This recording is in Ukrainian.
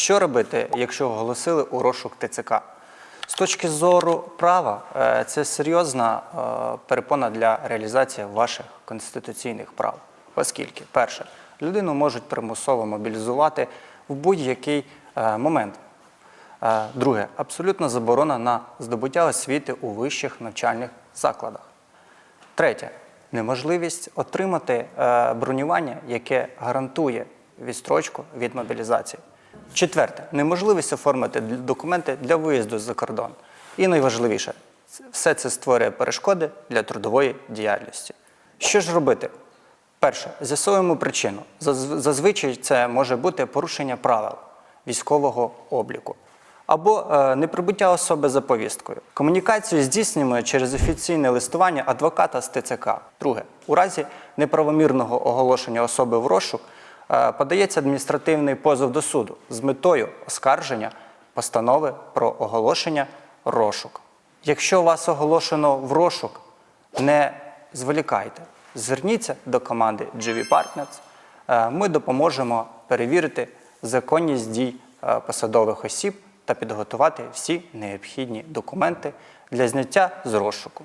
що робити, якщо оголосили у розшук ТЦК? З точки зору права, е, це серйозна е, перепона для реалізації ваших конституційних прав. Оскільки, перше, людину можуть примусово мобілізувати в будь-який е, момент. Друге, абсолютна заборона на здобуття освіти у вищих навчальних закладах. Третє неможливість отримати бронювання, яке гарантує відстрочку від мобілізації. Четверте неможливість оформити документи для виїзду за кордон. І найважливіше, все це створює перешкоди для трудової діяльності. Що ж робити? Перше, з'ясуємо причину. Зазвичай це може бути порушення правил військового обліку або е, неприбуття особи за повісткою. Комунікацію здійснюємо через офіційне листування адвоката з ТЦК. Друге, у разі неправомірного оголошення особи в розшук подається адміністративний позов до суду з метою оскарження постанови про оголошення розшук. Якщо вас оголошено в розшук, не зволікайте. Зверніться до команди GV Partners. Е, Ми допоможемо перевірити законність дій е, посадових осіб та підготувати всі необхідні документи для зняття з розшуку.